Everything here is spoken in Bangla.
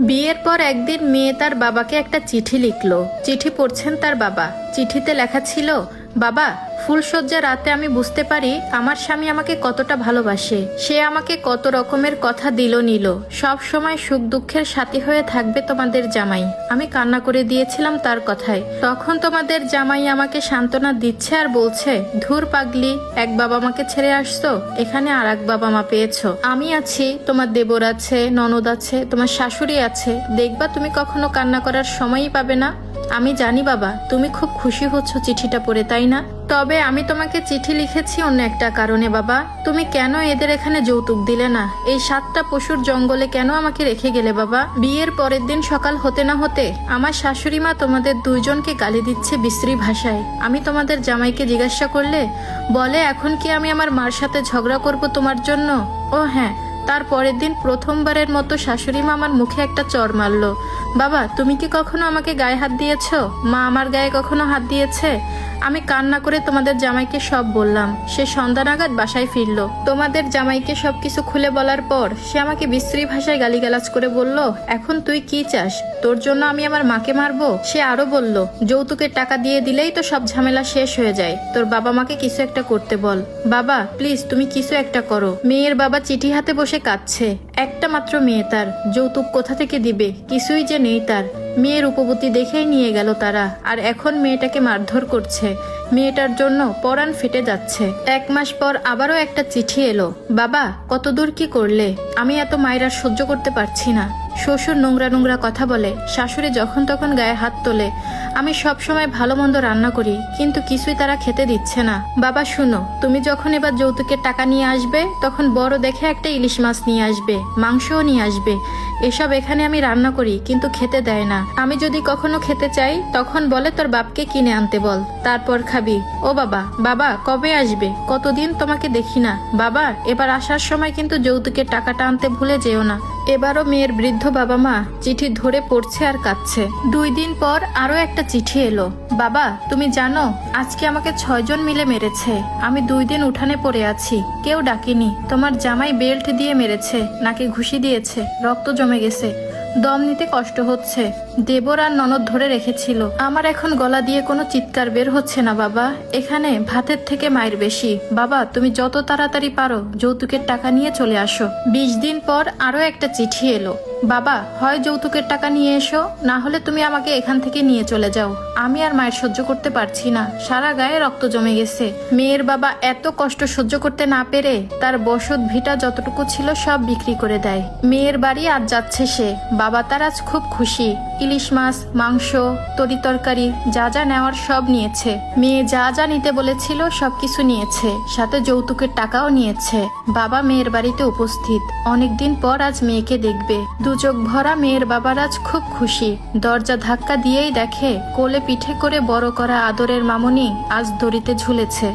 বিয়ের পর একদিন মেয়ে তার বাবাকে একটা চিঠি লিখল। চিঠি পড়ছেন তার বাবা। চিঠিতে লেখা ছিল বাবা, ফুলশয্যা রাতে আমি বুঝতে পারি আমার স্বামী আমাকে কতটা ভালোবাসে। সে আমাকে কত রকমের কথা দিল নিল। সব সময় সুখ দুঃখের সাথী হয়ে থাকবে তোমাদের জামাই। আমি কান্না করে দিয়েছিলাম তার কথায়। তখন তোমাদের জামাই আমাকে সান্ত্বনা দিচ্ছে আর বলছে, ধুর পাগলি, এক বাবা মাকে ছেড়ে আসছো? এখানে আর এক বাবা মা পেয়েছ। আমি আছি, তোমার দেবর আছে, ননদ আছে, তোমার শাশুড়ি আছে। দেখবা তুমি কখনো কান্না করার সময়ই পাবে না। আমি জানি বাবা, তুমি খুব খুশি হচ্ছ চিঠিটা পড়ে, তাই না? তবে আমি তোমাকে চিঠি লিখেছি অন্য একটা কারণে বাবা। তুমি কেন এদের এখানে যৌতুক দিলে না? এই সাতটা পশুর জঙ্গলে কেন আমাকে রেখে গেলে বাবা? বিয়ের পরের দিন সকাল হতে না হতে আমার শাশুড়ি মা তোমাদের দুইজনকে গালি দিচ্ছে বিশ্রী ভাষায়। আমি তোমাদের জামাইকে জিজ্ঞাসা করলে, বলে, এখন কি আমি আমার মার সাথে ঝগড়া করব তোমার জন্য? ও হ্যাঁ তার পরের দিন প্রথমবারের মতো শাশুড়ি মা আমার মুখে একটা চর মারলো। বাবা, তুমি কি কখনো আমাকে গায়ে হাত দিয়েছ? মা আমার গায়ে কখনো হাত দিয়েছে? আমি কান্না করে তোমাদের জামাইকে সব বললাম। সে সন্ধ্যা নাগাদ বাসায় ফিরলো। তোমাদের জামাইকে সবকিছু খুলে বলার পর সে আমাকে বিশ্রী ভাষায় গালিগালাজ করে বলল, এখন তুই কি চাস? তোর জন্য আমি আমার মাকে মারবো? সে আরও বলল, যৌতুকের টাকা দিয়ে দিলেই তো সব ঝামেলা শেষ হয়ে যায়। তোর বাবা মাকে কিছু একটা করতে বল। বাবা, প্লিজ, তুমি কিছু একটা করো। মেয়ের বাবা চিঠি হাতে বসে কাঁদছে। একটা মাত্র মেয়ে তার। যৌতুক কোথা থেকে দিবে? কিছুই যে নেই তার। মেয়ের উপবতী দেখেই নিয়ে গেল তারা। আর এখন মেয়েটাকে মারধর করছে। মেয়েটার জন্য পরাণ ফেটে যাচ্ছে। এক মাস পর আবারও একটা চিঠি এলো। বাবা, কতদূর কি করলে? আমি এত মায়েরার সহ্য করতে পারছি না। শ্বশুর নোংরা নোংরা কথা বলে। শাশুড়ি যখন তখন গায়ে হাত তোলে। আমি সব সময় ভালো মন্দ রান্না করি, কিন্তু কিছুই তারা খেতে দিচ্ছে না। বাবা, শুনো, তুমি যখন এবার যৌতুকের টাকা নিয়ে আসবে, তখন বড় দেখে একটা ইলিশ মাছ নিয়ে আসবে, মাংসও নিয়ে আসবে। এসব এখানে আমি রান্না করি, কিন্তু খেতে দেয় না। আমি যদি কখনো খেতে চাই, তখন বলে তোর বাপকে কিনে আনতে বল, তারপর খাবি। ও বাবা বাবা, কবে আসবে? কতদিন তোমাকে দেখি না। বাবা, এবার আসার সময় কিন্তু যৌতুকের টাকাটা আনতে ভুলে যেও না। এবারও মেয়ের বৃদ্ধ বাবা মা চিঠি ধরে পড়ছে আর কাঁদছে। দুই দিন পর আরও একটা চিঠি এলো। বাবা, তুমি জানো, আজকে আমাকে ছয়জন মিলে মেরেছে। আমি দুই দিন উঠানে পড়ে আছি। কেউ ডাকিনি। তোমার জামাই বেল্ট দিয়ে মেরেছে, নাকি ঘুষি দিয়েছে, রক্ত জমে গেছে। দম নিতে কষ্ট হচ্ছে। দেবর আর ননদ ধরে রেখেছিল। আমার এখন গলা দিয়ে কোনো চিৎকার বের হচ্ছে না, বাবা। এখানে ভাতের থেকে মায়ের বেশি। বাবা, তুমি যত তাড়াতাড়ি পারো যৌতুকের টাকা নিয়ে চলে আসো। বিশ দিন পর আরও একটা চিঠি এলো। বাবা, হয় যৌতুকের টাকা নিয়ে এসো, না হলে তুমি আমাকে এখান থেকে নিয়ে চলে যাও। আমি আর মায়ের সহ্য করতে পারছি না। সারা গায়ে রক্ত জমে গেছে। মেয়ের বাবা এত কষ্ট সহ্য করতে না পেরে তার বসত ভিটা যতটুকু ছিল সব বিক্রি করে দেয়। মেয়ের বাড়ি আজ যাচ্ছে সে। বাবা তার আজ খুব খুশি। ইলিশ মাছ, মাংস, তরি তরকারি যা যা নেওয়ার সব নিয়েছে। মেয়ে যা যা নিতে বলেছিল সবকিছু নিয়েছে, সাথে যৌতুকের টাকাও নিয়েছে। বাবা মেয়ের বাড়িতে উপস্থিত। অনেকদিন পর আজ মেয়েকে দেখবে। দুচোখ ভরা মেয়ের বাবার আজ খুব খুশি। দরজা ধাক্কা দিয়েই দেখে, কোলে পিঠে করে বড় করা আদরের মামনি আজ দড়িতে ঝুলেছে।